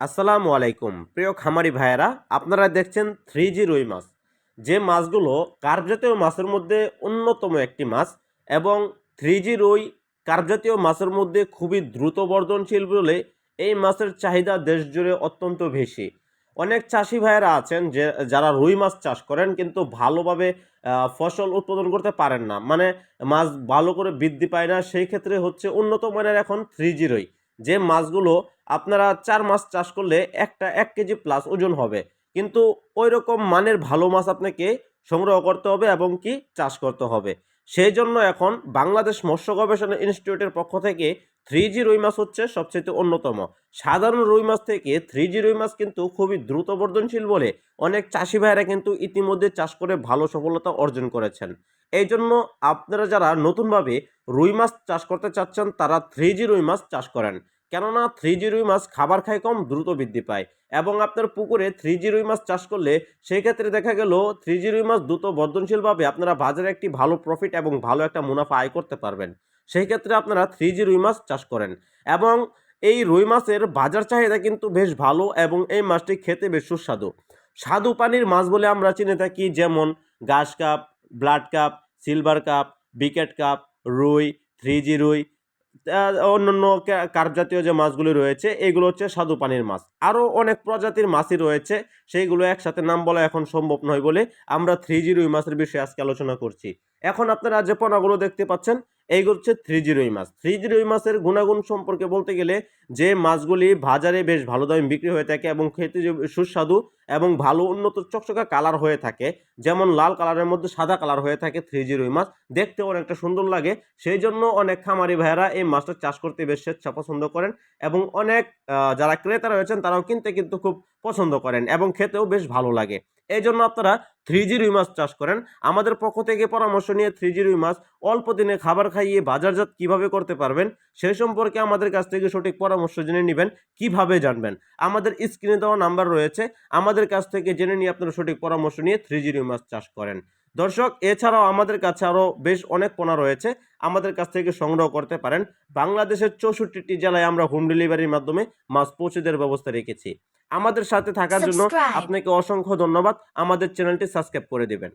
আসসালামু আলাইকুম। প্রিয় খামারি ভাইয়েরা, আপনারা দেখছেন থ্রি জি রুই মাছ। যে মাছগুলো কার্পজাতীয় মাছের মধ্যে অন্যতম একটি মাছ এবং থ্রি জি রুই কার্পজাতীয় মাছের মধ্যে খুবই দ্রুত বর্ধনশীল বলে এই মাছের চাহিদা দেশ জুড়ে অত্যন্ত বেশি। অনেক চাষি ভাইয়েরা আছেন যে, যারা রুই মাছ চাষ করেন কিন্তু ভালোভাবে ফসল উৎপাদন করতে পারেন না। মানে মাছ ভালো করে বৃদ্ধি পায় না, সেই ক্ষেত্রে হচ্ছে উন্নত মানের এখন থ্রি জি রুই। যে মাছগুলো আপনারা চার মাস চাষ করলে একটা এক কেজি প্লাস ওজন হবে। কিন্তু ওই রকম মানের ভালো মাছ আপনাকে সংগ্রহ করতে হবে এবং কি চাষ করতে হবে। সেই জন্য এখন বাংলাদেশ মৎস্য গবেষণা ইনস্টিটিউটের পক্ষ থেকে থ্রি জি রুই মাছ হচ্ছে সবচেয়ে অন্যতম। সাধারণ রুই মাছ থেকে থ্রি জি রুই মাছ কিন্তু খুবই দ্রুত বর্ধনশীল বলে অনেক চাষি ভাইয়েরা কিন্তু ইতিমধ্যে চাষ করে ভালো সফলতা অর্জন করেছেন। এই জন্য আপনারা যারা নতুনভাবে রুই মাছ চাষ করতে চাচ্ছেন, তারা থ্রি জি রুই মাছ চাষ করেন। কেননা থ্রি জি রুই মাছ খাবার খায় কম, দ্রুত বৃদ্ধি পায়। এবং আপনার পুকুরে থ্রি জি রুই মাছ চাষ করলে সেই ক্ষেত্রে দেখা গেল থ্রি জি রুই মাছ দ্রুত বর্ধনশীলভাবে আপনারা বাজারে একটি ভালো প্রফিট এবং ভালো একটা মুনাফা আয় করতে পারবেন। সেই ক্ষেত্রে আপনারা থ্রি জি রুই মাছ চাষ করেন। এবং এই রুই মাছের বাজার চাহিদা কিন্তু বেশ ভালো এবং এই মাছটি খেতে বেশ সুস্বাদু। স্বাদু পানির মাছ বলে আমরা চিনে থাকি, যেমন ঘাস carp, blood carp silver carp, বিকেট carp, রুই থ্রি জি রুই অন্যান্য অন্য কার্প জাতীয় যে মাছগুলি রয়েছে, এগুলো হচ্ছে স্বাদু পানির মাছ। আরও অনেক প্রজাতির মাছই রয়েছে, সেইগুলো একসাথে নাম বলা এখন সম্ভব নয় বলে আমরা থ্রি জি রুই মাছের বিষয়ে আজকে আলোচনা করছি। এখন আপনারা যে পোনাগুলো দেখতে পাচ্ছেন এইগুলো হচ্ছে থ্রি জি রুই মাছ। থ্রি জি রুই মাছের গুণাগুণ সম্পর্কে বলতে গেলে যে মাছগুলি বাজারে বেশ ভালো দামে বিক্রি হয়ে থাকে এবং খেতে সুস্বাদু এবং ভালো উন্নত চকচকা কালার হয়ে থাকে, যেমন লাল কালারের মধ্যে সাদা কালার হয়ে থাকে থ্রি জি রুই মাছ। দেখতে অনেকটা সুন্দর লাগে। সেই জন্য অনেক খামারি ভাইয়েরা এই মাছটা চাষ করতে বেশ স্বেচ্ছা পছন্দ করেন এবং অনেক যারা ক্রেতা রয়েছেন তারাও কিনতে কিন্তু খুব পছন্দ করেন এবং খেতেও বেশ ভালো লাগে। এই জন্য আপনারা থ্রি জি রুই মাছ চাষ করেন। আমাদের পক্ষ থেকে পরামর্শ নিয়ে থ্রি জি রুই মাছ অল্প দিনে খাবার খাইয়ে বাজারজাত কীভাবে করতে পারবেন সেই সম্পর্কে আমাদের কাছ থেকে সঠিক পরামর্শ জেনে নেবেন, কীভাবে জানবেন। আমাদের স্ক্রিনে দেওয়া নাম্বার রয়েছে। আমাদের কাছ থেকে জেনে নিয়ে আপনারা সঠিক পরামর্শ নিয়ে থ্রি জি রুই মাছ চাষ করেন। দর্শক এছাড়াও আমাদের কাছে আরও বেশ অনেক পোনা রয়েছে। আমাদের কাছ থেকে সংগ্রহ করতে পারেন। বাংলাদেশের চৌষট্টিটি জেলায় আমরা হোম ডেলিভারির মাধ্যমে মাছ পৌঁছে দেওয়ার ব্যবস্থা রেখেছি। আমাদের সাথে থাকার জন্য আপনাকে অসংখ্য ধন্যবাদ। আমাদের চ্যানেলটি সাবস্ক্রাইব করে দিবেন।